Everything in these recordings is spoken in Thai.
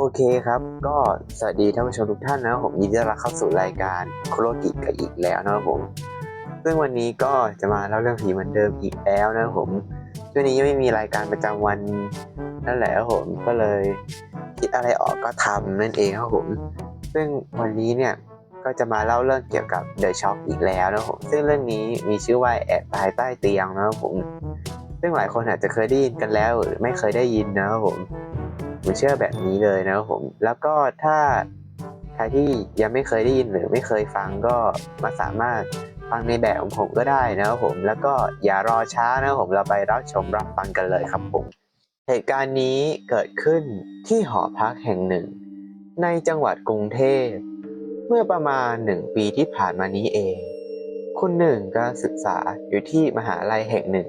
โอเคครับ ก็สวัสดีท่านผู้ชมทุกท่านนะผมยินดีต้อนรับเข้าสู่รายการโคโรกิกันอีกแล้วนะครับผม ซึ่งวันนี้ก็จะมาเล่าเรื่องผีเหมือนเดิมอีกแล้วนะครับผมช่วงนี้ยังไม่มีรายการประจำวันนั่นแหละครับผมก็เลยคิดอะไรออกก็ทำนั่นเองครับผม ซึ่งวันนี้เนี่ยก็จะมาเล่าเรื่องเกี่ยวกับ The Shock อีกแล้วนะครับผมซึ่งเรื่องนี้มีชื่อว่าแอบตายใต้เตียงนะครับผม ซึ่งหลายคนอาจจะเคยได้ยินกันแล้วหรือไม่เคยได้ยินนะครับผม ผมเชื่อแบบนี้เลยนะครับผม แล้วก็ถ้าใครที่ยังไม่เคยได้ยินหรือไม่เคยฟังก็มาสามารถฟังในแบบของผมก็ได้นะครับผม แล้วก็อย่ารอช้านะครับผมเราไปรับชมรับฟังกันเลยครับผม เหตุการณ์นี้เกิดขึ้นที่หอพักแห่งหนึ่ง ในจังหวัดกรุงเทพเมื่อประมาณหนึ่งปีที่ผ่านมานี้เอง คุณหนึ่งก็ศึกษาอยู่ที่มหาลัยแห่งหนึ่ง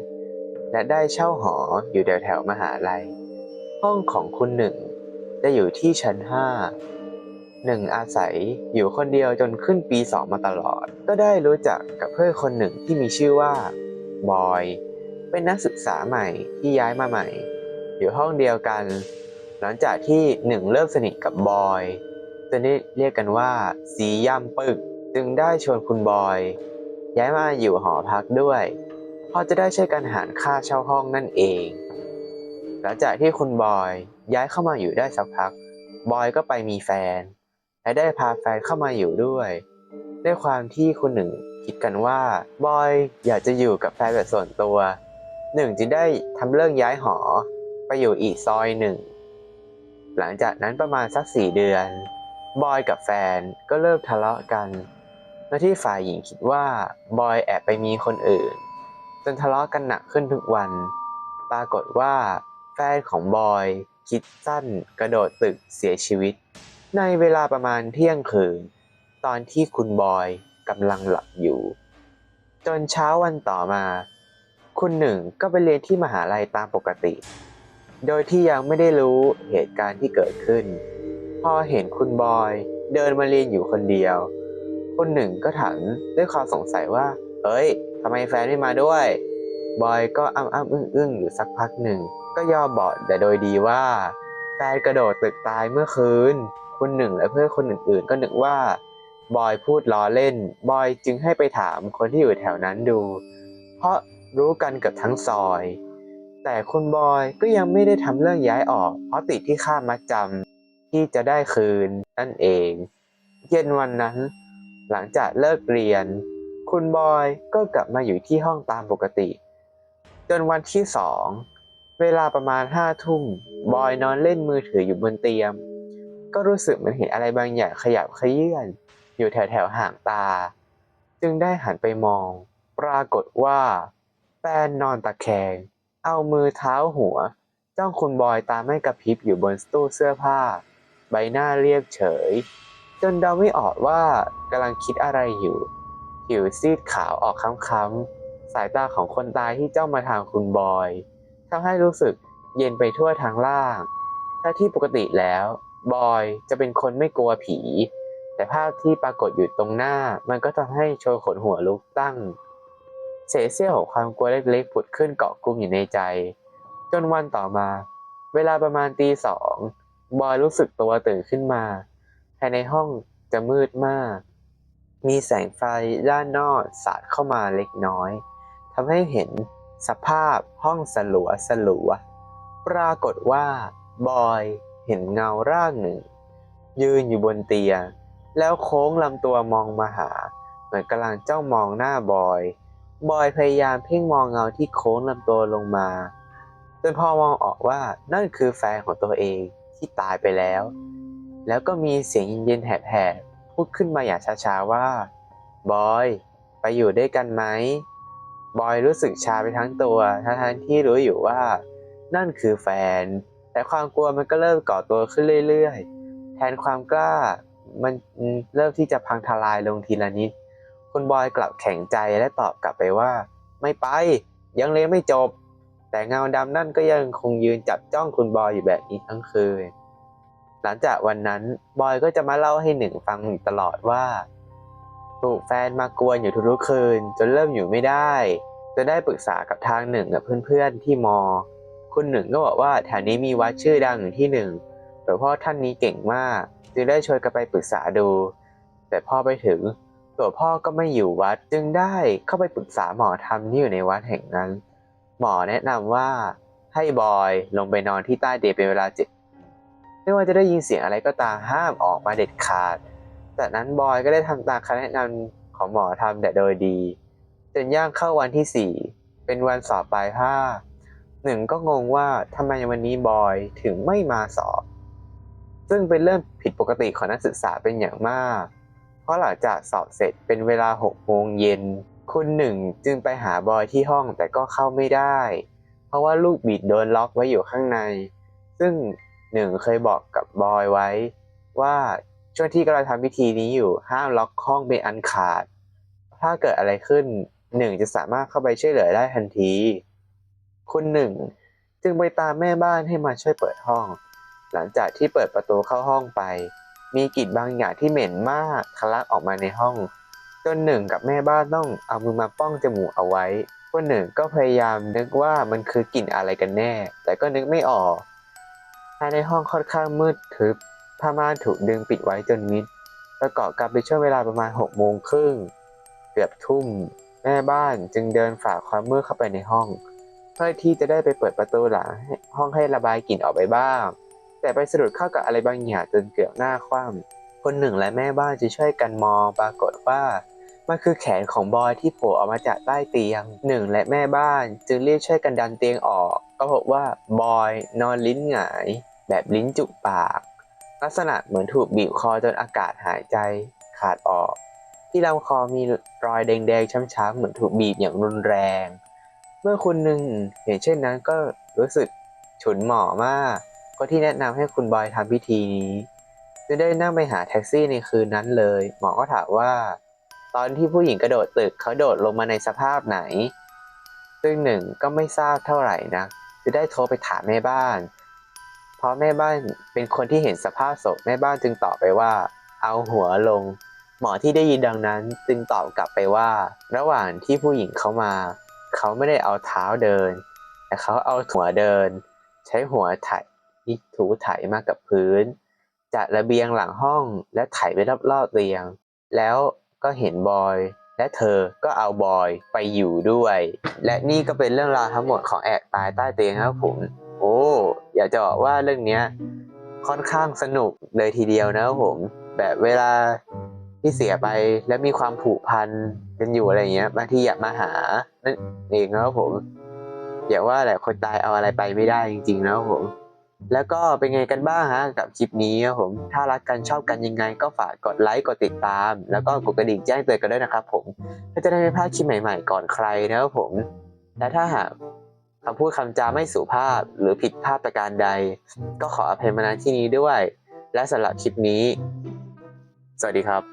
และได้เช่าหออยู่แถวแถวมหาลัย ห้องของคุณหนึ่งจะอยู่ที่ชั้นห้าหนึ่งอาศัยอยู่คนเดียวจนขึ้นปีสองมาตลอด ก็ได้รู้จักกับเพื่อนคนหนึ่งที่มีชื่อว่า บอย เป็นนักศึกษาใหม่ที่ย้ายมาใหม่ อยู่ห้องเดียวกัน หลังจากที่หนึ่งเริ่มสนิทกับบอยจะได้เรียกกันว่าสีย่ำปึก จึงได้ชวนคุณบอย ย้ายมาอยู่หอพักด้วยพราะจะได้ช่วยกันหารค่าเช่าห้องนั่นเอง หลังจากที่คุณบอยย้ายเข้ามาอยู่ได้สักพัก บอยก็ไปมีแฟน และได้พาแฟนเข้ามาอยู่ด้วย ด้วยความที่คุณหนึ่งคิดกันว่า บอยอยากจะอยู่กับแฟนแบบส่วนตัว หนึ่งจึงได้ทำเรื่องย้ายหอ ไปอยู่อีกซอยหนึ่ง หลังจากนั้นประมาณสักสี่เดือน บอยกับแฟนก็เริ่มทะเลาะกันโดยที่ฝ่ายหญิงคิดว่า บอยแอบไปมีคนอื่น จนทะเลาะกันหนักขึ้นทุกวัน ปรากฏว่า ฟนของบอย คิดสั้น กระโดดตึกเสียชีวิต ในเวลาประมาณเที่ยงคืน ตอนที่คุณบอยกำลังหลับอยู่ จนเช้าวันต่อมา คุณหนึ่งก็ไปเรียนที่มหาลัยตามปกติ โดยที่ยังไม่ได้รู้เหตุการณ์ที่เกิดขึ้น พอเห็นคุณบอยเดินมาเรียนอยู่คนเดียว คุณหนึ่งก็ถามด้วยความสงสัยว่า เอ้ยทำไมแฟนไม่มาด้วย บอยก็อ้ำอ้ำอึ้งอึ้งอยู่สักพักหนึ่ง ก็ยอมบอกแต่โดยดีว่า แฟนกระโดดตึกตายเมื่อคืน คุณหนึ่งและเพื่อนคนอื่นๆ ก็นึกว่า บอยพูดล้อเล่น บอยจึงให้ไปถามคนที่อยู่แถวนั้นดู เพราะรู้กันเกับทั้งซอย แต่คุณบอยก็ยังไม่ได้ทำเรื่องย้ายออก เพราะติดที่ค่ามัดจำที่จะได้คืนนั่นเอง เย็นวันนั้น หลังจากเลิกเรียน คุณบอยก็กลับมาอยู่ที่ห้องตามปกติ จนวันที่สอง เวลาประมาณห้าทุ่มบอยนอนเล่นมือถืออยู่บนเตียงก็รู้สึกเหมือนเห็นอะไรบางอย่างขยับขยื่นอยู่แถวแถวๆห่างตา จึงได้หันไปมอง ปรากฏว่าแฟนนอนตะแคง เอามือเท้าหัว จ้องคุณบอยตาไม่กระพริบอยู่บนตู้เสื้อผ้า ใบหน้าเรียบเฉย จนเดาไม่ออกว่ากำลังคิดอะไรอยู่ ผิวซีดขาวออกค้ำๆสายตาของคนตายที่จ้องมาทางคุณบอย ทำให้รู้สึกเย็นไปทั่วทางล่าง ถ้าที่ปกติแล้ว บอยจะเป็นคนไม่กลัวผี แต่ภาพที่ปรากฏอยู่ตรงหน้า มันก็ทำให้โชว์ขนหัวลุกตั้ง เศษเสี้ยวของความกลัวเล็กๆผุดขึ้นเกาะกลุ่มอยู่ในใจ จนวันต่อมา เวลาประมาณตีสองบอยรู้สึกตัวตื่นขึ้นมา ภายในห้องจะมืดมาก มีแสงไฟด้านนอกสาดเข้ามาเล็กน้อยทำให้เห็น สภาพห้องสลัวสลัว ปรากฏว่า บอยเห็นเงาร่างหนึ่ง ยืนอยู่บนเตียง แล้วโค้งลำตัวมองมาหา เหมือนกำลังจ้องมองหน้าบอย บอยพยายามเพ่งมองเงาที่โค้งลำตัวลงมาจนพอมองออกว่านั่นคือแฟนของตัวเองที่ตายไปแล้ว แล้วก็มีเสียงเย็นๆแหบๆพูดขึ้นมาอย่างช้าๆว่า บอย ไปอยู่ด้วยกันไหม บอยรู้สึกชาไปทั้งตัวทั้งที่รู้อยู่ว่านั่นคือแฟน แต่ความกลัวมันก็เริ่มก่อตัวขึ้นเรื่อยๆ แทนความกล้ามันเริ่มที่จะพังทลายลงทีละนิด คุณบอยกลับแข็งใจและตอบกลับไปว่า ไม่ไป ยังเรียนไม่จบ แต่เงาดำนั่นก็ยังคงยืนจับจ้องคุณบอยอยู่แบบนี้ทั้งคืน หลังจากวันนั้นบอยก็จะมาเล่าให้หนึ่งฟังอยู่ตลอดว่า ถูกแฟนมากวนอยู่ทุกๆคืน จนเริ่มอยู่ไม่ได้ จะได้ปรึกษากับทางหนึ่งกับเพื่อนๆที่มอ คุณหนึ่งก็บอกว่าแถวนี้มีวัดชื่อดังอยู่ที่หนึ่งไปลวงพ่อท่านนี้เก่งมาก จึงได้ชวนกันไปปรึกษาดู แต่พอไปถึงหลวงพ่อก็ไม่อยู่วัดจึงได้เข้าไปปรึกษาหมอธรรมที่อยู่ในวัดแห่งนั้น หมอแนะนำว่าให้บอยลงไปนอนที่ใต้เตียงเป็นเวลาเจ็ดไม่ว่าจะได้ยินเสียงอะไรก็ตามห้ามออกมาเด็ดขาด จากนั้นบอยก็ได้ทำตามคำแนะนำของหมอทำแต่โดยดี จนย่างเข้าวันที่สี่เป็นวันสอบปลายภาคหนึ่งก็งงว่าทำไมวันนี้บอยถึงไม่มาสอบ ซึ่งเป็นเรื่องผิดปกติของนักศึกษาเป็นอย่างมาก เพราะหลังจากสอบเสร็จเป็นเวลาหกโมงเย็นคุณหนึ่งจึงไปหาบอยที่ห้องแต่ก็เข้าไม่ได้ เพราะว่าลูกบิดโดนล็อกไว้อยู่ข้างใน ซึ่งหนึ่งเคยบอกกับบอยไว้ ว่าช่วงที่กำลังทำพิธีนี้อยู่ห้ามล็อกห้องเป็นอันขาด ถ้าเกิดอะไรขึ้น หนึ่งจะสามารถเข้าไปช่วยเหลือได้ทันที คุณหนึ่งจึงไปตามแม่บ้านให้มาช่วยเปิดห้อง หลังจากที่เปิดประตูเข้าห้องไป มีกลิ่นบางอย่างที่เหม็นมากทะลักออกมาในห้อง จนหนึ่งกับแม่บ้านต้องเอามือมาป้องจมูกเอาไว้คนหนึ่งก็พยายามนึกว่ามันคือกลิ่นอะไรกันแน่ แต่ก็นึกไม่ออก ภายในห้องค่อนข้างมืดทึบผ้าม่านถูกดึงปิดไว้จนมิด ประกอบกับเป็นช่วงเวลาประมาณหกโมงครึ่งเกือบทุ่ม แม่บ้านจึงเดินฝ่าความมืดเข้าไปในห้อง เพื่อที่จะได้ไปเปิดประตูหลังห้ห้องให้ระบายกลิ่นออกไปบ้าง แต่ไปสะดุดเข้ากับอะไรบางอย่างจนเกือบหน้าคว่ำคนหนึ่งและแม่บ้านจะช่วยกันมองปรากฏว่ามันคือแขนของบอยที่โผล่ออกมาจากใต้เตียงหนึ่งและแม่บ้านจึงรีบช่วยกันดันเตียงออก ก็พบว่าบอยนอนลิ้นหงาย แบบลิ้นจุกปาก ลักษณะเหมือนถูกบีบคอจนอากาศหายใจขาดออก ที่ลำคอมีรอยแดงๆ ช้ำๆ เหมือนถูกบีบอย่างรุนแรง เมื่อคุณหนึ่งเห็นเช่นนั้นก็รู้สึกฉุนหมอมาก ก็ที่แนะนำให้คุณบอยทำพิธีนี้จึงได้นั่งไปหาแท็กซี่ในคืนนั้นเลย หมอก็ถามว่า ตอนที่ผู้หญิงกระโดดตึกเขาโดดลงมาในสภาพไหน ซึ่งหนึ่งก็ไม่ทราบเท่าไหร่นะจะได้โทรไปถามแม่บ้าน เพราะแม่บ้านเป็นคนที่เห็นสภาพศพแม่บ้านจึงตอบไปว่า เอาหัวลง หมอที่ได้ยินดังนั้นจึงตอบกลับไปว่า ระหว่างที่ผู้หญิงเขามา เขาไม่ได้เอาเท้าเดิน แต่เขาเอาหัวเดิน ใช้หัวไถถูไถมากับพื้น จากระเบียงหลังห้องและไถไปรอบๆเตียง แล้วก็เห็นบอย และเธอก็เอาบอยไปอยู่ด้วย และนี่ก็เป็นเรื่องราวทั้งหมดของแอบตายใต้เตียงครับผมโอ้อยากจะบอกว่าเรื่องนี้ค่อนข้างสนุกเลยทีเดียวนะครับผม แบบเวลา ที่เสียไปแล้วมีความผูกพันกันอยู่อะไรเงี้ยบางทีอยากมาหานั่นเองนะครับผมอย่าว่าแต่คนตายเอาอะไรไปไม่ได้จริงๆนะครับผม แล้วก็เป็นไงกันบ้างฮะกับคลิปนี้ครับผม ถ้ารักกันชอบกันยังไงก็ฝากกดไลค์กดติดตาม แล้วก็กดกระดิ่งแจ้งเตือนกันด้วยนะครับผมเพื่อจะได้ไม่พลาดคลิปใหม่ๆก่อนใครนะครับผม และถ้าหากคำพูดคำจาไม่สุภาพหรือผิดพลาดประการใด ก็ขออภัยมาณที่นี้ด้วย และสำหรับคลิปนี้ สวัสดีครับ